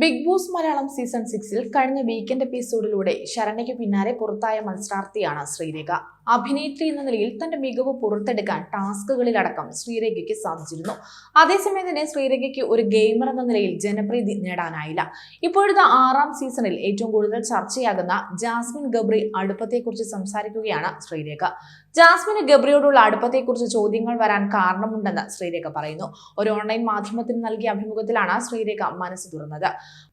Big Boss Malayalam season സിക്സിൽ കഴിഞ്ഞ weekend എപ്പിസോഡിലൂടെ ശരണ്യയ്ക്ക് പിന്നാലെ പുറത്തായ മത്സരാർത്ഥിയാണ് ശ്രീരേഖ. അഭിനേത്രി എന്ന നിലയിൽ തന്റെ മികവ് പുറത്തെടുക്കാൻ ടാസ്കുകളിലടക്കം ശ്രീരേഖയ്ക്ക് സാധിച്ചിരുന്നു. അതേസമയം തന്നെ ശ്രീരേഖയ്ക്ക് ഒരു ഗെയിമർ എന്ന നിലയിൽ ജനപ്രീതി നേടാനായില്ല. ഇപ്പോഴത്തെ ആറാം സീസണിൽ ഏറ്റവും കൂടുതൽ ചർച്ചയാകുന്ന ജാസ്മിൻ ഗബ്രി അടുപ്പത്തെക്കുറിച്ച് സംസാരിക്കുകയാണ് ശ്രീരേഖ. ജാസ്മിന് ഗബ്രിയോടുള്ള അടുപ്പത്തെക്കുറിച്ച് ചോദ്യങ്ങൾ വരാൻ കാരണമുണ്ടെന്ന് ശ്രീരേഖ പറയുന്നു. ഒരു ഓൺലൈൻ മാധ്യമത്തിന് നൽകിയ അഭിമുഖത്തിലാണ് ശ്രീരേഖ മനസ്സ് തുറന്നത്.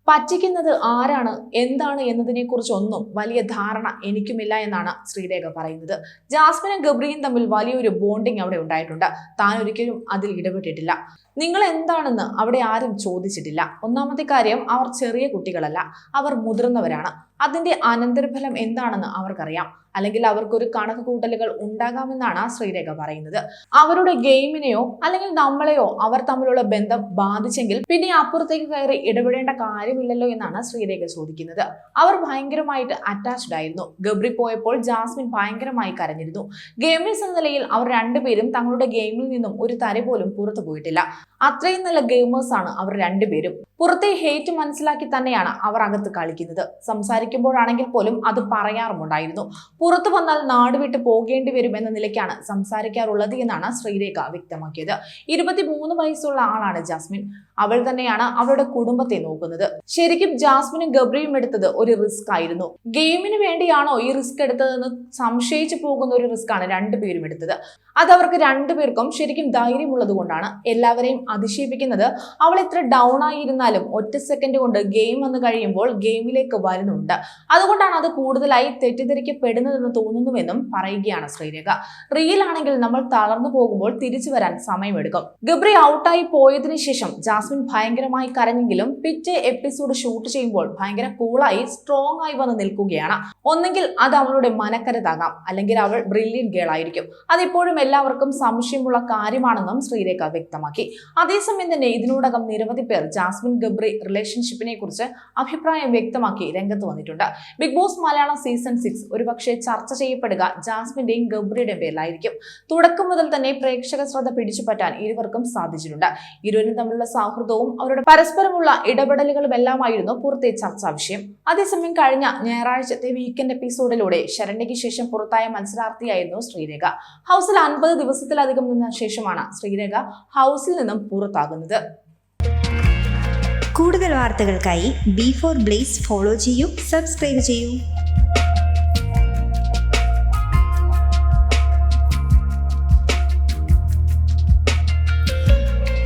പറ്റിക്കുന്നത് ആരാണ്? എന്താണ് എന്നതിനെക്കുറിച്ചൊന്നും വലിയ ധാരണ എനിക്കുമില്ല എന്നാണ് ശ്രീരേഖ പറയുന്നത്. ജാസ്മിനും ഗബ്രിയും തമ്മിൽ വലിയൊരു ബോണ്ടിങ് അവിടെ ഉണ്ടായിട്ടുണ്ട്. താൻ ഒരിക്കലും അതിൽ ഇടപെട്ടിട്ടില്ല. നിങ്ങൾ എന്താണെന്ന് അവിടെ ആരും ചോദിച്ചിട്ടില്ല. ഒന്നാമത്തെ കാര്യം അവർ ചെറിയ കുട്ടികളല്ല. അവർ മുതിർന്നവരാണ്. അതിന്റെ അനന്തരഫലം എന്താണെന്ന് അവർക്കറിയാം. അല്ലെങ്കിൽ അവർക്കൊരു കണക്ക് കൂട്ടലുകൾ ഉണ്ടാകാമെന്നാണ് ശ്രീരേഖ പറയുന്നത്. അവരുടെ ഗെയിമിനെയോ അല്ലെങ്കിൽ നമ്മളെയോ അവർ തമ്മിലുള്ള ബന്ധം ബാധിച്ചെങ്കിൽ പിന്നെ അപ്പുറത്തേക്ക് കയറി ഇടപെടേണ്ട കാര്യമില്ലല്ലോ എന്നാണ് ശ്രീരേഖ ചോദിക്കുന്നത്. അവർ ഭയങ്കരമായിട്ട് അറ്റാച്ച്ഡ് ആയിരുന്നു. ഗബ്രി പോയപ്പോൾ ജാസ്മിൻ ഭയങ്കരമായി കരഞ്ഞിരുന്നു. ഗെയിമേഴ്സ് എന്ന നിലയിൽ അവർ രണ്ടുപേരും തങ്ങളുടെ ഗെയിമിൽ നിന്നും ഒരു തരി പോലും പുറത്തു പോയിട്ടില്ല. അത്രയും നല്ല ഗെയിമേഴ്സ് ആണ് അവർ രണ്ടുപേരും. പുറത്തെ ഹേറ്റ് മനസ്സിലാക്കി തന്നെയാണ് അവർ അകത്ത് കളിക്കുന്നത്. സംസാരിക്കുമ്പോഴാണെങ്കിൽ പോലും അത് പറയാറുമുണ്ടായിരുന്നു. പുറത്തു വന്നാൽ നാട് വിട്ട് പോകേണ്ടി വരും എന്ന നിലയ്ക്കാണ് സംസാരിക്കാറുള്ളത് എന്നാണ് ശ്രീരേഖ വ്യക്തമാക്കിയത്. ഇരുപത്തിമൂന്ന് വയസ്സുള്ള ആളാണ് ജാസ്മിൻ. അവൾ തന്നെയാണ് അവളുടെ കുടുംബത്തെ നോക്കുന്നത്. ശരിക്കും ജാസ്മിനും ഗബ്രിയും എടുത്തത് ഒരു റിസ്ക് ആയിരുന്നു. ഗെയിമിന് വേണ്ടിയാണോ ഈ റിസ്ക് എടുത്തതെന്ന് സംശയിച്ചു പോകുന്ന ഒരു റിസ്ക് ആണ് രണ്ടുപേരും എടുത്തത്. അത് അവർക്ക് രണ്ടുപേർക്കും ശരിക്കും ധൈര്യമുള്ളത് കൊണ്ടാണ്. എല്ലാവരെയും അതിശയിപ്പിക്കുന്നത് അവൾ എത്ര ഡൗൺ ആയിരുന്നാലും ഒറ്റ സെക്കൻഡ് കൊണ്ട് ഗെയിം വന്നു കഴിയുമ്പോൾ ഗെയിമിലേക്ക് വരുന്നുണ്ട്. അതുകൊണ്ടാണ് അത് കൂടുതലായി തെറ്റിദ്ധരിക്കപ്പെടുന്നതെന്ന് തോന്നുന്നുവെന്നും പറയുകയാണ് ശ്രീരേഖ. റിയൽ ആണെങ്കിൽ നമ്മൾ തളർന്നു പോകുമ്പോൾ തിരിച്ചു വരാൻ സമയമെടുക്കും. ഗബ്രി ഔട്ടായി പോയതിനു ശേഷം ജാസ്മിൻ ഭയങ്കരമായി കരഞ്ഞെങ്കിലും പിറ്റേ എപ്പിസോഡ് ഷൂട്ട് ചെയ്യുമ്പോൾ ഭയങ്കര കൂളായി സ്ട്രോങ് ആയി വന്ന് നിൽക്കുകയാണ്. ഒന്നെങ്കിൽ അത് അവളുടെ മനക്കരുതാകാം. അല്ലെങ്കിൽ അവൾ ബ്രില്യൻ ഗേൾ ആയിരിക്കും. അതിപ്പോഴും എല്ലാവർക്കും സംശയമുള്ള കാര്യമാണെന്നും ശ്രീരേഖ വ്യക്തമാക്കി. അതേസമയം തന്നെ ഇതിനോടകം നിരവധി പേർ ജാസ്മിൻ ഗബ്രി റിലേഷൻഷിപ്പിനെ കുറിച്ച് അഭിപ്രായം വ്യക്തമാക്കി രംഗത്ത് വന്നിട്ടുണ്ട്. Big Boss Malayalam season six ഒരുപക്ഷെ ചർച്ച ചെയ്യപ്പെടുക ജാസ്മിന്റെയും ഗബ്രിയുടെയും പേരിലായിരിക്കും. തുടക്കം മുതൽ തന്നെ പ്രേക്ഷക ശ്രദ്ധ പിടിച്ചുപറ്റാൻ ഇരുവർക്കും സാധിച്ചിട്ടുണ്ട്. ഇരുവരും തമ്മിലുള്ള സൗഹൃദവും അവരുടെ പരസ്പരമുള്ള ഇടപെടലുകളും എല്ലാമായിരുന്നു പുറത്തെ ചർച്ചാ വിഷയം. അതേസമയം കഴിഞ്ഞ ഞായറാഴ്ചത്തെ വീക്കെൻഡ് എപ്പിസോഡിലൂടെ ശരണ്യയ്ക്ക് ശേഷം പുറത്തായ മത്സരാർത്ഥിയായിരുന്നു ശ്രീരേഖ. ഹൗസിൽ അൻപത് ദിവസത്തിലധികം നിന്ന ശേഷമാണ് ശ്രീരേഖ ഹൗസിൽ നിന്നും പുറത്താകുന്നത്. കൂടുതൽ വാർത്തകൾക്കായി ബി ഫോർ ബ്ലേസ് ഫോളോ ചെയ്യൂ സബ്സ്ക്രൈബ് ചെയ്യൂ.